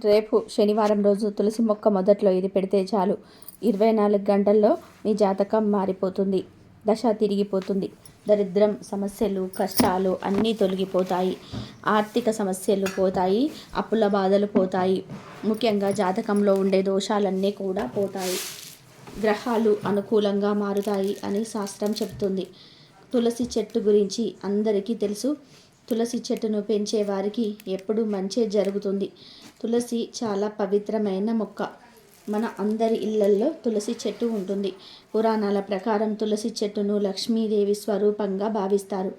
రేపు శనివారం రోజు తులసి మొక్క మొదట్లో ఇది పెడితే చాలు. ఇరవై నాలుగు గంటల్లో మీ జాతకం మారిపోతుంది. దశ తిరిగిపోతుంది. దరిద్రం సమస్యలు కష్టాలు అన్నీ తొలగిపోతాయి. ఆర్థిక సమస్యలు పోతాయి. అప్పుల బాధలు పోతాయి. ముఖ్యంగా జాతకంలో ఉండే దోషాలన్నీ కూడా పోతాయి. గ్రహాలు అనుకూలంగా మారుతాయి అని శాస్త్రం చెబుతుంది. తులసి చెట్టు గురించి అందరికీ తెలుసు. తులసి చెట్టును పెంచే వారికి ఎప్పుడు మంచి జరుగుతుంది. తులసి చాలా పవిత్రమైన మొక్క. మన అందరి ఇళ్ళల్లో తులసి చెట్టు ఉంటుంది. పురాణాల ప్రకారం తులసి చెట్టును లక్ష్మీదేవి స్వరూపంగా భావిస్తారు.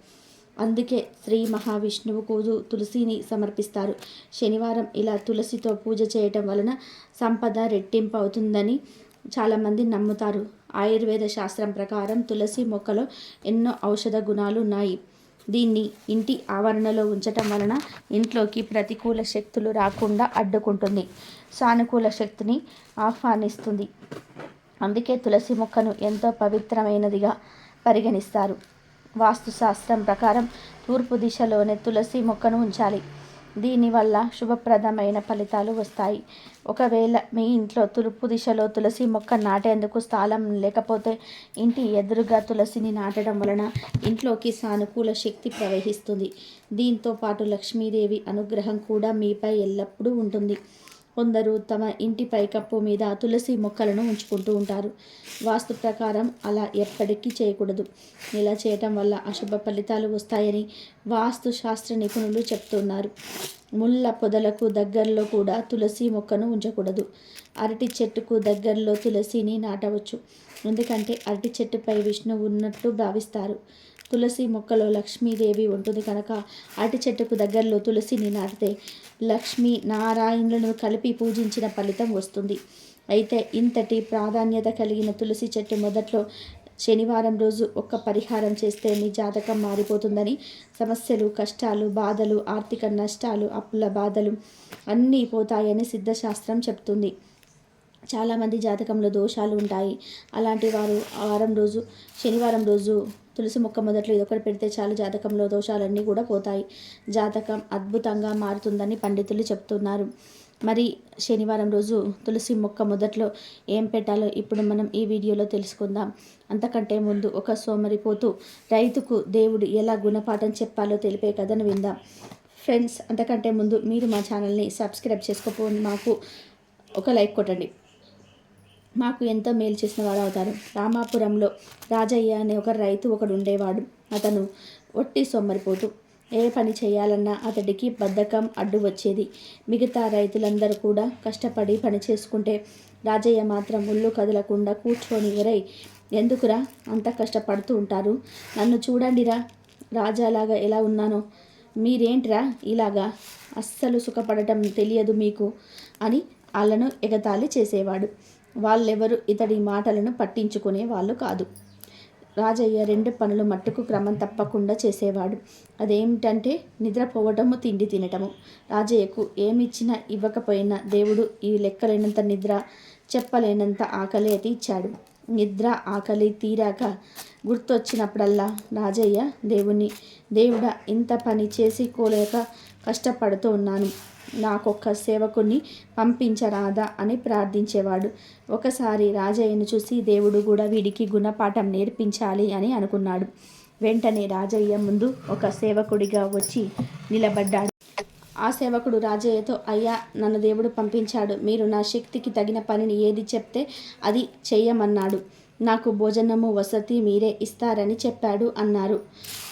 అందుకే శ్రీ మహావిష్ణువుకు తులసిని సమర్పిస్తారు. శనివారం ఇలా తులసితో పూజ చేయటం వలన సంపద రెట్టింపు అవుతుందని చాలామంది నమ్ముతారు. ఆయుర్వేద శాస్త్రం ప్రకారం తులసి మొక్కలో ఎన్నో ఔషధ గుణాలు ఉన్నాయి. దీన్ని ఇంటి ఆవరణలో ఉంచటం వలన ఇంట్లోకి ప్రతికూల శక్తులు రాకుండా అడ్డుకుంటుంది. సానుకూల శక్తిని ఆహ్వానిస్తుంది. అందుకే తులసి మొక్కను ఎంతో పవిత్రమైనదిగా పరిగణిస్తారు. వాస్తుశాస్త్రం ప్రకారం తూర్పు దిశలోనే తులసి మొక్కను ఉంచాలి. దీనివల్ల శుభప్రదమైన ఫలితాలు వస్తాయి. ఒకవేళ మీ ఇంట్లో తూర్పు దిశలో తులసి మొక్క నాటేందుకు స్థలం లేకపోతే ఇంటి ఎదురుగా తులసిని నాటడం వలన ఇంట్లోకి సానుకూల శక్తి ప్రవహిస్తుంది. దీంతో పాటు లక్ష్మీదేవి అనుగ్రహం కూడా మీపై ఎల్లప్పుడూ ఉంటుంది. కొందరు తమ ఇంటి పైకప్పు మీద తులసి మొక్కలను ఉంచుకుంటూ ఉంటారు. వాస్తు ప్రకారం అలా ఎప్పటికీ చేయకూడదు. ఇలా చేయటం వల్ల అశుభ ఫలితాలు వస్తాయని వాస్తు శాస్త్ర నిపుణులు చెప్తున్నారు. ముళ్ళ పొదలకు దగ్గరలో కూడా తులసి మొక్కను ఉంచకూడదు. అరటి చెట్టుకు దగ్గరలో తులసిని నాటవచ్చు. ఎందుకంటే అరటి చెట్టుపై విష్ణువు ఉన్నట్టు భావిస్తారు. తులసి మొక్కలో లక్ష్మీదేవి ఉంటుంది కనుక అరటి చెట్టుకు దగ్గరలో తులసిని నాటితే లక్ష్మి నారాయణులను కలిపి పూజించిన ఫలితం వస్తుంది. అయితే ఇంతటి ప్రాధాన్యత కలిగిన తులసి చెట్టు మొదట్లో శనివారం రోజు ఒక్క పరిహారం చేస్తే మీ జాతకం మారిపోతుందని సమస్యలు కష్టాలు బాధలు ఆర్థిక నష్టాలు అప్పుల బాధలు అన్నీ పోతాయని సిద్ధశాస్త్రం చెప్తుంది. చాలామంది జాతకంలో దోషాలు ఉంటాయి. అలాంటి వారు వారం రోజు శనివారం రోజు తులసి మొక్క మొదట్లో ఇదొకటి పెడితే చాలు జాతకంలో దోషాలన్నీ కూడా పోతాయి. జాతకం అద్భుతంగా మారుతుందని పండితులు చెప్తున్నారు. మరి శనివారం రోజు తులసి మొక్క మొదట్లో ఏం పెట్టాలో ఇప్పుడు మనం ఈ వీడియోలో తెలుసుకుందాం. అంతకంటే ముందు ఒక సోమరిపోతూ రైతుకు దేవుడు ఎలా గుణపాఠం చెప్పాలో తెలిపే కథను విందాం. ఫ్రెండ్స్ అంతకంటే ముందు మీరు మా ఛానల్ని సబ్స్క్రైబ్ చేసుకోకపోండి మాకు ఒక లైక్ కొట్టండి. మాకు ఎంతో మేలు చేసిన వాడు అవుతారు రామాపురంలో రాజయ్య అనే ఒక రైతు ఒకడు ఉండేవాడు అతను ఒట్టి సొమ్మరిపోతూ ఏ పని చేయాలన్నా అతడికి బద్ధకం అడ్డు వచ్చేది. మిగతా రైతులందరూ కూడా కష్టపడి పని చేసుకుంటే రాజయ్య మాత్రం ముళ్ళు కదలకుండా కూర్చొని ఎవరై ఎందుకురా అంత కష్టపడుతూ ఉంటారు? నన్ను చూడండిరా. రాజాలాగా ఎలా ఉన్నానో. మీరేంటిరా ఇలాగా? అస్సలు సుఖపడటం తెలియదు మీకు అని వాళ్ళను ఎగతాళి చేసేవాడు. వాళ్ళెవరు ఇతడి మాటలను పట్టించుకునే వాళ్ళు కాదు. రాజయ్య రెండు పనులు మట్టుకు క్రమం తప్పకుండా చేసేవాడు. అదేమిటంటే నిద్రపోవటము తిండి తినటము. రాజయ్యకు ఏమిచ్చినా ఇవ్వకపోయినా దేవుడు ఈ లెక్కలేనంత నిద్ర చెప్పలేనంత ఆకలి అయితే ఇచ్చాడు. నిద్ర ఆకలి తీరాక గుర్తొచ్చినప్పుడల్లా రాజయ్య దేవుని దేవుడా ఇంత పని చేసి కోలేక కష్టపడుతూ ఉన్నాను. నాకొక్క సేవకుని పంపించరాదా అని ప్రార్థించేవాడు. ఒకసారి రాజయ్యను చూసి దేవుడు కూడా వీడికి గుణపాఠం నేర్పించాలి అని అనుకున్నాడు. వెంటనే రాజయ్య ముందు ఒక సేవకుడిగా వచ్చి నిలబడ్డాడు. ఆ సేవకుడు రాజయ్యతో అయ్యా నన్ను దేవుడు పంపించాడు. మీరు నా శక్తికి తగిన పనిని ఏది చెప్తే అది చెయ్యమన్నాడు. నాకు భోజనము వసతి మీరే ఇస్తారని చెప్పాడు అన్నారు.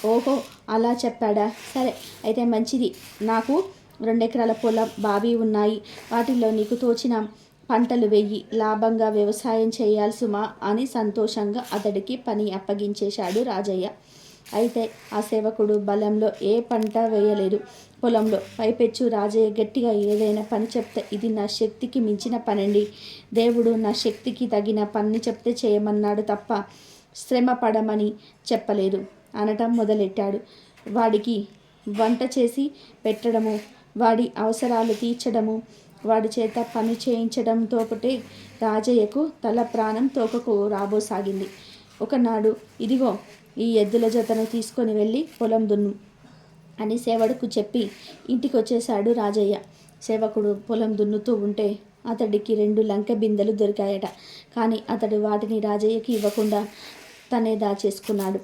ఓహో అలా చెప్పాడా? సరే అయితే మంచిది. నాకు రెండెకరాల పొలం బావి ఉన్నాయి. వాటిల్లో నీకు తోచిన పంటలు వెయ్యి. లాభంగా వ్యవసాయం చేయాల్సుమా అని సంతోషంగా అతడికి పని అప్పగించేశాడు రాజయ్య. అయితే ఆ సేవకుడు బలంలో ఏ పంట వేయలేదు. పొలంలో పైపెచ్చు రాజయ్య గట్టిగా ఏదైనా పని చెప్తే ఇది నా శక్తికి మించిన పనండి. దేవుడు నా శక్తికి తగిన పని చెప్తే చేయమన్నాడు తప్ప శ్రమ పడమని చెప్పలేదు. అనటం మొదలెట్టాడు. వాడికి వంట చేసి పెట్టడము వాడి అవసరాలు తీర్చడము వాడి చేత పని చేయించడంతో ఒకటే రాజయ్యకు తల ప్రాణం తోకకు రాబోసాగింది. ఒకనాడు ఇదిగో ఈ ఎద్దుల జతను తీసుకొని వెళ్ళి పొలం దున్ను అని సేవడుకు చెప్పి ఇంటికి వచ్చేశాడు రాజయ్య. సేవకుడు పొలం దున్నుతూ ఉంటే అతడికి రెండు లంక బిందెలు దొరికాయట. కానీ అతడు వాటిని రాజయ్యకి ఇవ్వకుండా తనే దాచేసుకున్నాడు.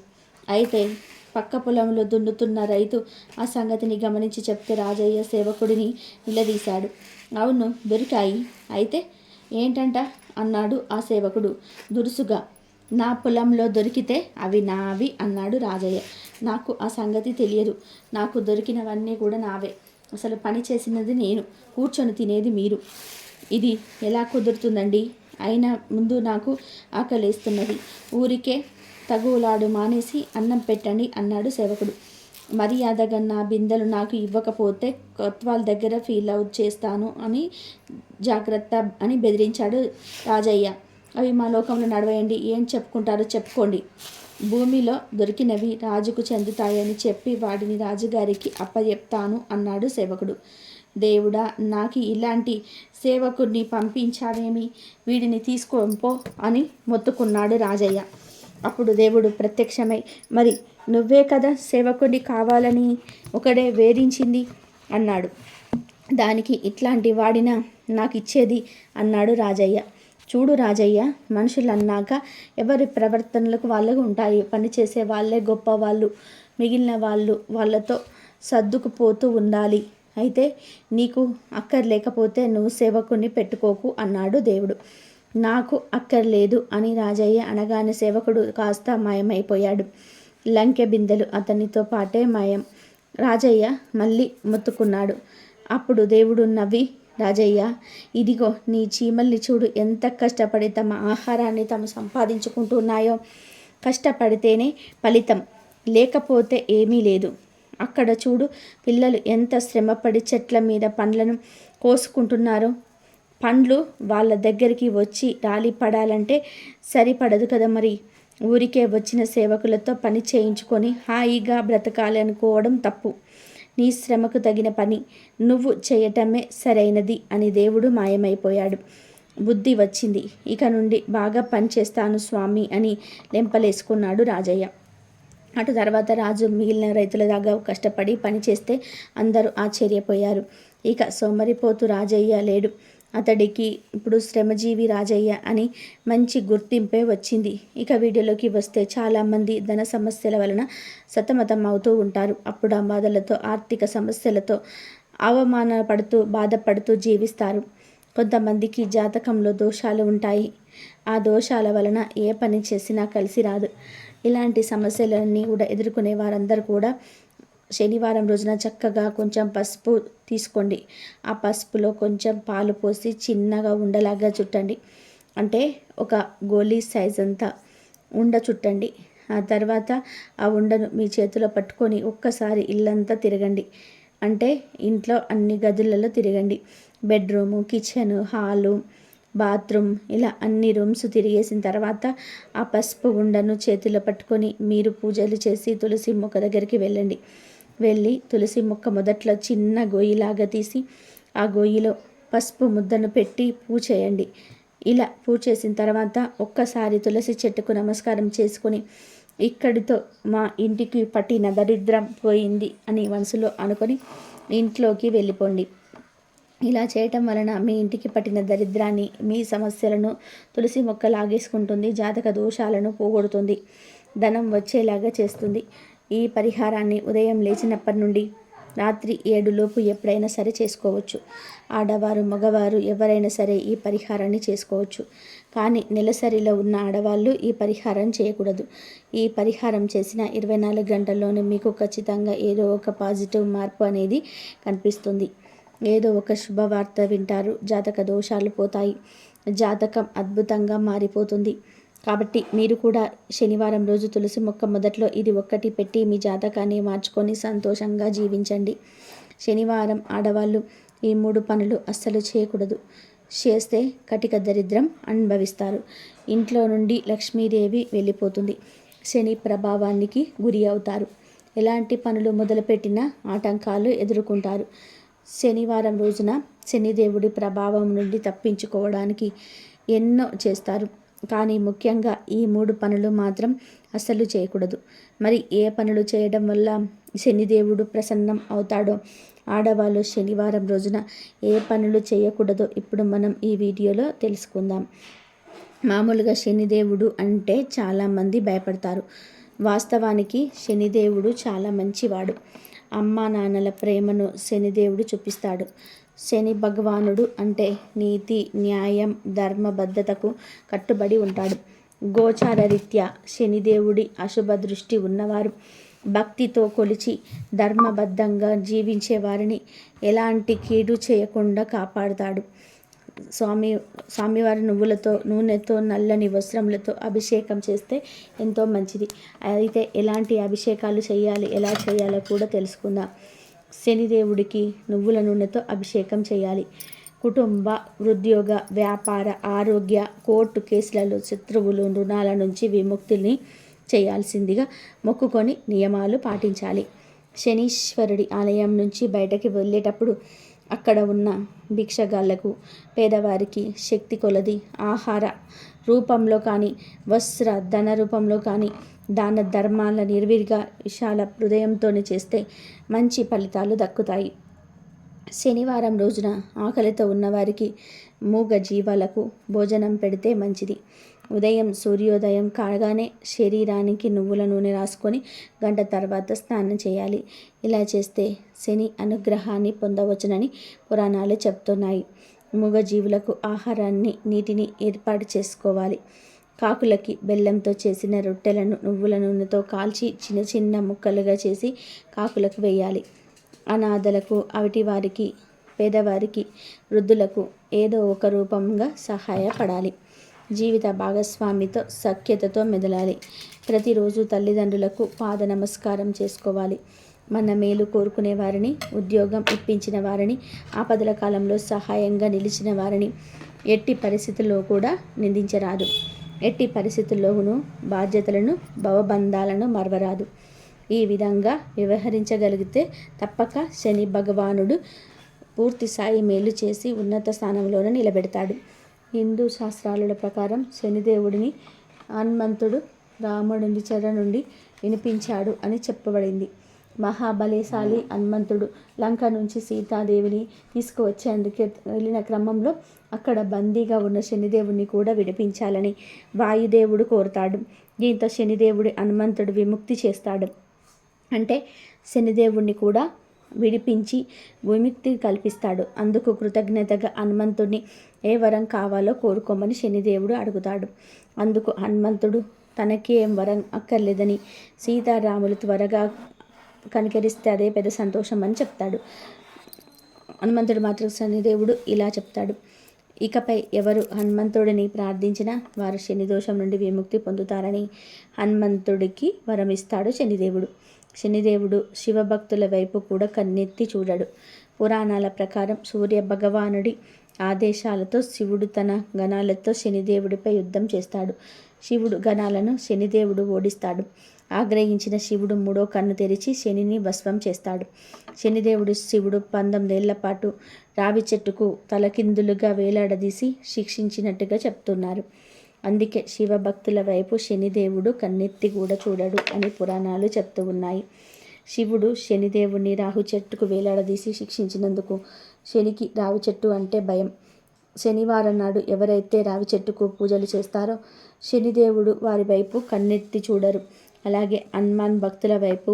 అయితే పక్క పొలంలో దున్నుతున్న రైతు ఆ సంగతిని గమనించి చెప్తే రాజయ్య సేవకుడిని నిలదీశాడు. అవును దొరికాయి అయితే ఏంటంట? అన్నాడు ఆ సేవకుడు దురుసుగా. నా పొలంలో దొరికితే అవి నావి అన్నాడు రాజయ్య. నాకు ఆ సంగతి తెలియదు. నాకు దొరికినవన్నీ కూడా నావే. అసలు పని చేసినది నేను. కూర్చొని తినేది మీరు. ఇది ఎలా కుదురుతుందండి? అయినా ముందు నాకు ఆకలిస్తున్నది. ఊరికే తగువులాడు మానేసి అన్నం పెట్టండి అన్నాడు సేవకుడు. మర్యాదగా నా బిందెలు నాకు ఇవ్వకపోతే కొత్వాల్ దగ్గర ఫీల్ అవుట్ చేస్తాను అని జాగ్రత్త అని బెదిరించాడు రాజయ్య. అవి మా లోకంలో నడవేయండి. ఏం చెప్పుకుంటారో చెప్పుకోండి. భూమిలో దొరికినవి రాజుకు చెందుతాయని చెప్పి వాటిని రాజుగారికి అప్పచెప్తాను అన్నాడు సేవకుడు. దేవుడా నాకు ఇలాంటి సేవకుడిని పంపించావేమి? వీడిని తీసుకోపో అని మొత్తుకున్నాడు రాజయ్య. అప్పుడు దేవుడు ప్రత్యక్షమై మరి నువ్వే కదా సేవకుడి కావాలని ఒకడే వేధించింది? అన్నాడు. దానికి ఇట్లాంటి వాడిన నాకు ఇచ్చేది అన్నాడు రాజయ్య. చూడు రాజయ్య మనుషులు అన్నాక ఎవరి ప్రవర్తనలకు వాళ్ళకు ఉంటాయి. పనిచేసే వాళ్ళే గొప్ప వాళ్ళు. మిగిలిన వాళ్ళు వాళ్ళతో సర్దుకుపోతూ ఉండాలి. అయితే నీకు అక్కర్లేకపోతే నువ్వు సేవకుని పెట్టుకోకు అన్నాడు దేవుడు. నాకు అక్కర్లేదు అని రాజయ్య అనగానే సేవకుడు కాస్త మాయమైపోయాడు. లంకె బిందెలు అతనితో పాటే మాయం. రాజయ్య మళ్ళీ మొత్తుకున్నాడు. అప్పుడు దేవుడు నవ్వి రాజయ్య ఇదిగో నీ చీమల్ని చూడు ఎంత కష్టపడి తమ ఆహారాన్ని తాము సంపాదించుకుంటున్నాయో. కష్టపడితేనే ఫలితం. లేకపోతే ఏమీ లేదు. అక్కడ చూడు పిల్లలు ఎంత శ్రమపడి చెట్ల మీద పండ్లను కోసుకుంటున్నారో. పండ్లు వాళ్ళ దగ్గరికి వచ్చి రాలి పడాలంటే సరిపడదు కదా మరి. ఊరికే వచ్చిన సేవకులతో పని చేయించుకొని హాయిగా బ్రతకాలి అనుకోవడం తప్పు. నీ శ్రమకు తగిన పని నువ్వు చేయటమే సరైనది అని దేవుడు మాయమైపోయాడు. బుద్ధి వచ్చింది. ఇక నుండి బాగా పనిచేస్తాను స్వామి అని లెంపలేసుకున్నాడు రాజయ్య. అటు తర్వాత రాజు మిగిలిన రైతుల దాకా కష్టపడి పనిచేస్తే అందరూ ఆశ్చర్యపోయారు. ఇక సోమరిపోతు రాజయ్య లేడు. అతడికి ఇప్పుడు శ్రమజీవి రాజయ్య అని మంచి గుర్తింపే వచ్చింది. ఇక వీడియోలోకి వస్తే చాలామంది ధన సమస్యల వలన సతమతం అవుతూ ఉంటారు. అప్పుడు ఆ బాధలతో ఆర్థిక సమస్యలతో అవమానపడుతూ బాధపడుతూ జీవిస్తారు. కొంతమందికి జాతకంలో దోషాలు ఉంటాయి. ఆ దోషాల వలన ఏ పని చేసినా కలిసి రాదు. ఇలాంటి సమస్యలన్నీ కూడా ఎదుర్కొనే వారందరూ కూడా శనివారం రోజున చక్కగా కొంచెం పసుపు తీసుకోండి. ఆ పసుపులో కొంచెం పాలు పోసి చిన్నగా ఉండలాగా చుట్టండి. అంటే ఒక గోలీ సైజ్ అంతా ఉండ చుట్టండి. ఆ తర్వాత ఆ ఉండను మీ చేతిలో పట్టుకొని ఒక్కసారి ఇల్లంతా తిరగండి. అంటే ఇంట్లో అన్ని గదులలో తిరగండి. బెడ్రూము కిచెను హాలు బాత్రూమ్ ఇలా అన్ని రూమ్స్ తిరిగేసిన తర్వాత ఆ పసుపు ఉండను చేతిలో పట్టుకొని మీరు పూజలు చేసి తులసి మొక్క దగ్గరికి వెళ్ళండి. వెళ్ళి తులసి మొక్క మొదట్లో చిన్న గొయ్యిలాగా తీసి ఆ గొయ్యిలో పసుపు ముద్దను పెట్టి పూజ చేయండి. ఇలా పూజ చేసిన తర్వాత ఒక్కసారి తులసి చెట్టుకు నమస్కారం చేసుకొని ఇక్కడితో మా ఇంటికి పట్టిన దరిద్రం పోయింది అని మనసులో అనుకొని ఇంట్లోకి వెళ్ళిపోండి. ఇలా చేయటం వలన మీ ఇంటికి పట్టిన దరిద్రాన్ని మీ సమస్యలను తులసి మొక్క లాగేసుకుంటుంది జాతక దోషాలను పోగొడుతుంది ధనం వచ్చేలాగా చేస్తుంది. ఈ పరిహారాన్ని ఉదయం లేచినప్పటి నుండి రాత్రి ఏడులోపు ఎప్పుడైనా సరే చేసుకోవచ్చు. ఆడవారు మగవారు ఎవరైనా సరే ఈ పరిహారాన్ని చేసుకోవచ్చు. కానీ నెలసరిలో ఉన్న ఆడవాళ్ళు ఈ పరిహారం చేయకూడదు. ఈ పరిహారం చేసిన ఇరవై నాలుగు గంటల్లోనే మీకు ఖచ్చితంగా ఏదో ఒక పాజిటివ్ మార్పు అనేది కనిపిస్తుంది. ఏదో ఒక శుభవార్త వింటారు. జాతక దోషాలు పోతాయి. జాతకం అద్భుతంగా మారిపోతుంది. కాబట్టి మీరు కూడా శనివారం రోజు తులసి మొక్క మొదట్లో ఇది ఒక్కటి పెట్టి మీ జాతకాన్ని మార్చుకొని సంతోషంగా జీవించండి. శనివారం ఆడవాళ్ళు ఈ మూడు పనులు అస్సలు చేయకూడదు. చేస్తే కటిక దరిద్రం అనుభవిస్తారు. ఇంట్లో నుండి లక్ష్మీదేవి వెళ్ళిపోతుంది. శని ప్రభావానికి గురి అవుతారు. ఎలాంటి పనులు మొదలుపెట్టినా ఆటంకాలు ఎదుర్కొంటారు. శనివారం రోజున శనిదేవుడి ప్రభావం నుండి తప్పించుకోవడానికి ఎన్నో చేస్తారు. కానీ ముఖ్యంగా ఈ మూడు పనులు మాత్రం అస్సలు చేయకూడదు. మరి ఏ పనులు చేయడం వల్ల శనిదేవుడు ప్రసన్నం అవుతాడో ఆడవాళ్ళు శనివారం రోజున ఏ పనులు చేయకూడదో ఇప్పుడు మనం ఈ వీడియోలో తెలుసుకుందాం. మామూలుగా శనిదేవుడు అంటే చాలామంది భయపడతారు. వాస్తవానికి శనిదేవుడు చాలా మంచివాడు. అమ్మా నాన్నల ప్రేమను శనిదేవుడు చూపిస్తాడు. శని భగవానుడు అంటే నీతి న్యాయం ధర్మబద్ధతకు కట్టుబడి ఉంటాడు. గోచార రీత్యా శనిదేవుడి అశుభ దృష్టి ఉన్నవారు. భక్తితో కొలిచి ధర్మబద్ధంగా జీవించే వారిని ఎలాంటి కీడు చేయకుండా కాపాడుతాడు. స్వామి స్వామివారి నువ్వులతో నూనెతో నల్లని వస్త్రములతో అభిషేకం చేస్తే ఎంతో మంచిది. అయితే ఎలాంటి అభిషేకాలు చేయాలి ఎలా చేయాలో కూడా తెలుసుకుందాం. శనిదేవుడికి నువ్వుల నూనెతో అభిషేకం చేయాలి. కుటుంబ ఉద్యోగ వ్యాపార ఆరోగ్య కోర్టు కేసులలో శత్రువులు రుణాల నుంచి విముక్తిని చేయాల్సిందిగా మొక్కుకొని నియమాలు పాటించాలి. శనీశ్వరుడి ఆలయం నుంచి బయటకి వెళ్ళేటప్పుడు అక్కడ ఉన్న భిక్షగాళ్ళకు పేదవారికి శక్తి కొలది ఆహార రూపంలో కానీ వస్త్ర ధన రూపంలో కానీ దాన ధర్మాల నిర్విరిగా విశాల హృదయంతోనే చేస్తే మంచి ఫలితాలు దక్కుతాయి. శనివారం రోజున ఆకలితో ఉన్నవారికి మూగ జీవాలకు భోజనం పెడితే మంచిది. ఉదయం సూర్యోదయం కాగానే శరీరానికి నువ్వుల నూనె రాసుకొని గంట తర్వాత స్నానం చేయాలి. ఇలా చేస్తే శని అనుగ్రహాన్ని పొందవచ్చునని పురాణాలు చెప్తున్నాయి. మూగజీవులకు ఆహారాన్ని నీటిని ఏర్పాటు చేసుకోవాలి. కాకులకి బెల్లంతో చేసిన రొట్టెలను నువ్వుల నూనెతో కాల్చి చిన్న చిన్న ముక్కలుగా చేసి కాకులకు వేయాలి. అనాథలకు అవిటి వారికి పేదవారికి వృద్ధులకు ఏదో ఒక రూపంగా సహాయపడాలి. జీవిత భాగస్వామితో సఖ్యతతో మెదలాలి. ప్రతిరోజు తల్లిదండ్రులకు పాద నమస్కారం చేసుకోవాలి. మన మేలు కోరుకునే వారిని ఉద్యోగం ఇప్పించిన వారిని ఆపదల కాలంలో సహాయంగా నిలిచిన వారిని ఎట్టి పరిస్థితుల్లో కూడా నిందించరాదు. ఎట్టి పరిస్థితుల్లోనూ బాధ్యతలను భవబంధాలను మరవరాదు. ఈ విధంగా వ్యవహరించగలిగితే తప్పక శని భగవానుడు పూర్తి స్థాయి మేలు చేసి ఉన్నత స్థానంలోనే నిలబెడతాడు. హిందూ శాస్త్రాల ప్రకారం శనిదేవుడిని హనుమంతుడు రాముడి చెర నుండి వినిపించాడు అని చెప్పబడింది. మహాబలేశాలి హనుమంతుడు లంక నుంచి సీతాదేవిని తీసుకువచ్చేందుకు వెళ్ళిన క్రమంలో అక్కడ బందీగా ఉన్న శనిదేవుడిని కూడా విడిపించాలని వాయుదేవుడు కోరుతాడు. దీంతో శనిదేవుడి హనుమంతుడు విముక్తి చేస్తాడు. అంటే శనిదేవుణ్ణి కూడా విడిపించి విముక్తి కల్పిస్తాడు. అందుకు కృతజ్ఞతగా హనుమంతుడిని ఏ వరం కావాలో కోరుకోమని శనిదేవుడు అడుగుతాడు. అందుకు హనుమంతుడు తనకి ఏం వరం అక్కర్లేదని సీతారాములు త్వరగా కనికరిస్తే అదే పెద్ద సంతోషం అని చెప్తాడు. హనుమంతుడు మాత్రం శనిదేవుడు ఇలా చెప్తాడు. ఇకపై ఎవరు హనుమంతుడిని ప్రార్థించినా వారు శనిదోషం నుండి విముక్తి పొందుతారని హనుమంతుడికి వరమిస్తాడు శనిదేవుడు శనిదేవుడు శివభక్తుల వైపు కూడా కన్నెత్తి చూడడు. పురాణాల ప్రకారం సూర్య భగవానుడి ఆదేశాలతో శివుడు తన గణాలతో శనిదేవుడిపై యుద్ధం చేస్తాడు. శివుడు గణాలను శనిదేవుడు ఓడిస్తాడు. ఆగ్రహించిన శివుడు మూడో కన్ను తెరిచి శనిని భస్వం చేస్తాడు. శనిదేవుడు శివుడు పంతొమ్మిదేళ్ళ పాటు రావి చెట్టుకు తలకిందులుగా వేలాడదీసి శిక్షించినట్టుగా చెప్తున్నారు. అందుకే శివభక్తుల వైపు శనిదేవుడు కన్నెత్తి కూడా చూడడు అని పురాణాలు చెప్తూ ఉన్నాయి. శివుడు శనిదేవుణ్ణి రాహు చెట్టుకు వేలాడదీసి శిక్షించినందుకు శనికి రావి చెట్టు అంటే భయం. శనివారం నాడు ఎవరైతే రావి చెట్టుకు పూజలు చేస్తారో శనిదేవుడు వారి వైపు కన్నెత్తి చూడరు. అలాగే హనుమాన్ భక్తుల వైపు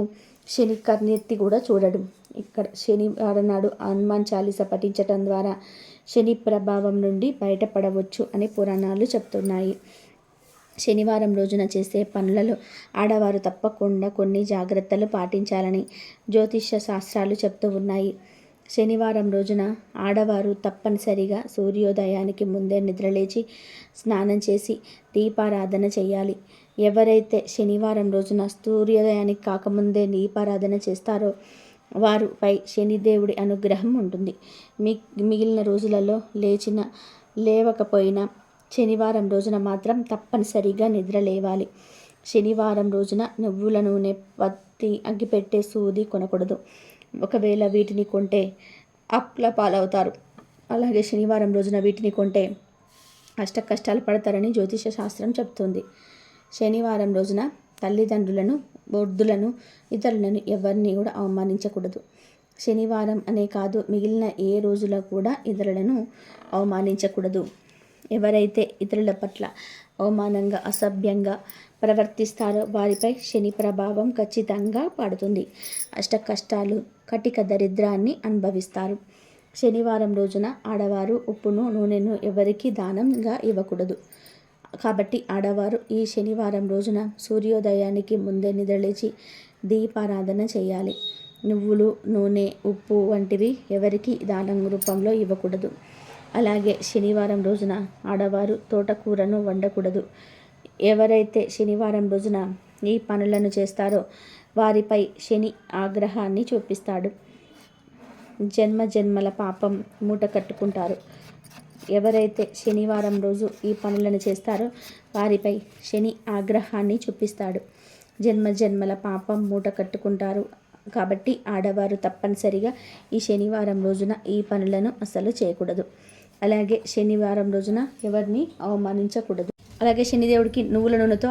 శని కన్నెత్తి కూడా చూడడు. ఇక్కడ శనివారం నాడు హనుమాన్ చాలీస పఠించటం ద్వారా శని ప్రభావం నుండి బయటపడవచ్చు అని పురాణాలు చెప్తున్నాయి. శనివారం రోజున చేసే పనులలో ఆడవారు తప్పకుండా కొన్ని జాగ్రత్తలు పాటించాలని జ్యోతిష్య శాస్త్రాలు చెప్తూ ఉన్నాయి. శనివారం రోజున ఆడవారు తప్పనిసరిగా సూర్యోదయానికి ముందే నిద్రలేచి స్నానం చేసి దీపారాధన చేయాలి. ఎవరైతే శనివారం రోజున సూర్యోదయానికి కాకముందే దీపారాధన చేస్తారో వారిపై శనిదేవుడి అనుగ్రహం ఉంటుంది. మి మిగిలిన రోజులలో లేచిన లేవకపోయినా శనివారం రోజున మాత్రం తప్పనిసరిగా నిద్ర లేవాలి. శనివారం రోజున నువ్వుల నూనె పత్తి అగ్గిపెట్టే సూది కొనకూడదు. ఒకవేళ వీటిని కొంటే అప్ల పాలవుతారు. అలాగే శనివారం రోజున వీటిని కొంటే అష్ట కష్టాలు పడతారని జ్యోతిష శాస్త్రం చెప్తుంది శనివారం రోజున తల్లిదండ్రులను వృద్ధులను ఇతరులను ఎవరిని కూడా అవమానించకూడదు. శనివారం అనే కాదు మిగిలిన ఏ రోజులో కూడా ఇతరులను అవమానించకూడదు. ఎవరైతే ఇతరుల పట్ల అవమానంగా అసభ్యంగా ప్రవర్తిస్తారో వారిపై శని ప్రభావం ఖచ్చితంగా పడుతుంది. అష్ట కష్టాలు కటిక దరిద్రాన్ని అనుభవిస్తారు. శనివారం రోజున ఆడవారు ఉప్పును నూనెను ఎవరికి దానంగా ఇవ్వకూడదు. కాబట్టి ఆడవారు ఈ శనివారం రోజున సూర్యోదయానికి ముందే నిద్రలేచి దీపారాధన చేయాలి. నువ్వులు నూనె ఉప్పు వంటివి ఎవరికి దానం రూపంలో ఇవ్వకూడదు. అలాగే శనివారం రోజున ఆడవారు తోటకూరను వండకూడదు. ఎవరైతే శనివారం రోజున ఈ పనులను చేస్తారో వారిపై శని ఆగ్రహాన్ని చూపిస్తాడు. జన్మ జన్మల పాపం మూట కట్టుకుంటారు. ఎవరైతే శనివారం రోజు ఈ పనులను చేస్తారో వారిపై శని ఆగ్రహాన్ని చూపిస్తాడు. జన్మ జన్మల పాపం మూట కట్టుకుంటారు కాబట్టి ఆడవారు తప్పనిసరిగా ఈ శనివారం రోజున ఈ పనులను అసలు చేయకూడదు. అలాగే శనివారం రోజున ఎవరిని అవమానించకూడదు. అలాగే శనిదేవుడికి నువ్వుల నూనెతో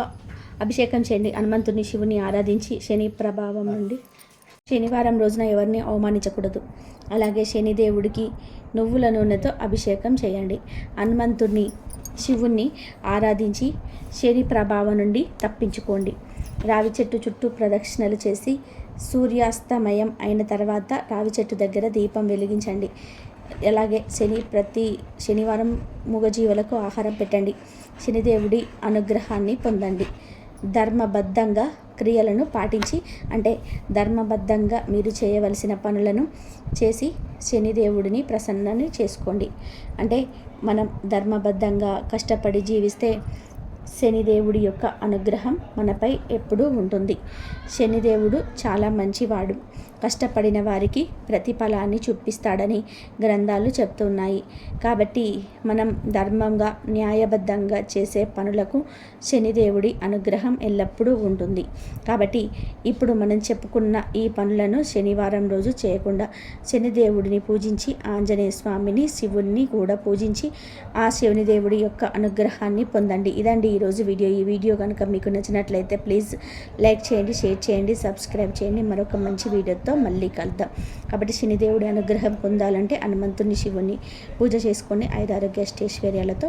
అభిషేకం చేయండి. హనుమంతుని శివుని ఆరాధించి శని ప్రభావం నుండి శనివారం రోజున ఎవరిని అవమానించకూడదు. అలాగే శనిదేవుడికి నువ్వుల నూనెతో అభిషేకం చేయండి. హనుమంతుడిని శివుణ్ణి ఆరాధించి శని ప్రభావం నుండి తప్పించుకోండి. రావి చెట్టు చుట్టూ ప్రదక్షిణలు చేసి సూర్యాస్తమయం అయిన తర్వాత రావి చెట్టు దగ్గర దీపం వెలిగించండి. అలాగే శని ప్రతి శనివారం మూగజీవులకు ఆహారం పెట్టండి. శనిదేవుడి అనుగ్రహాన్ని పొందండి. ధర్మబద్ధంగా క్రియలను పాటించి అంటే ధర్మబద్ధంగా మీరు చేయవలసిన పనులను చేసి శనిదేవుడిని ప్రసన్నని చేసుకోండి. అంటే మనం ధర్మబద్ధంగా కష్టపడి జీవిస్తే శనిదేవుడి యొక్క అనుగ్రహం మనపై ఎప్పుడూ ఉంటుంది. శనిదేవుడు చాలా మంచివాడు. కష్టపడిన వారికి ప్రతిఫలాన్ని చూపిస్తాడని గ్రంథాలు చెప్తున్నాయి. కాబట్టి మనం ధర్మంగా న్యాయబద్ధంగా చేసే పనులకు శనిదేవుడి అనుగ్రహం ఎల్లప్పుడూ ఉంటుంది. కాబట్టి ఇప్పుడు మనం చెప్పుకున్న ఈ పనులను శనివారం రోజు చేయకుండా శనిదేవుడిని పూజించి ఆంజనేయ స్వామిని శివుణ్ణి కూడా పూజించి ఆ శివుని దేవుడి యొక్క అనుగ్రహాన్ని పొందండి. ఇదండి ఈరోజు వీడియో. ఈ వీడియో కనుక మీకు నచ్చినట్లయితే ప్లీజ్ లైక్ చేయండి షేర్ చేయండి సబ్స్క్రైబ్ చేయండి. మరొక మంచి వీడియోతో వీడియోతో మళ్ళీ కలుద్దాం. కాబట్టి శనిదేవుడి అనుగ్రహం పొందాలంటే హనుమంతుని శివుని పూజ చేసుకొని ఐదు ఆరోగ్య అష్టేశ్వర్యాలతో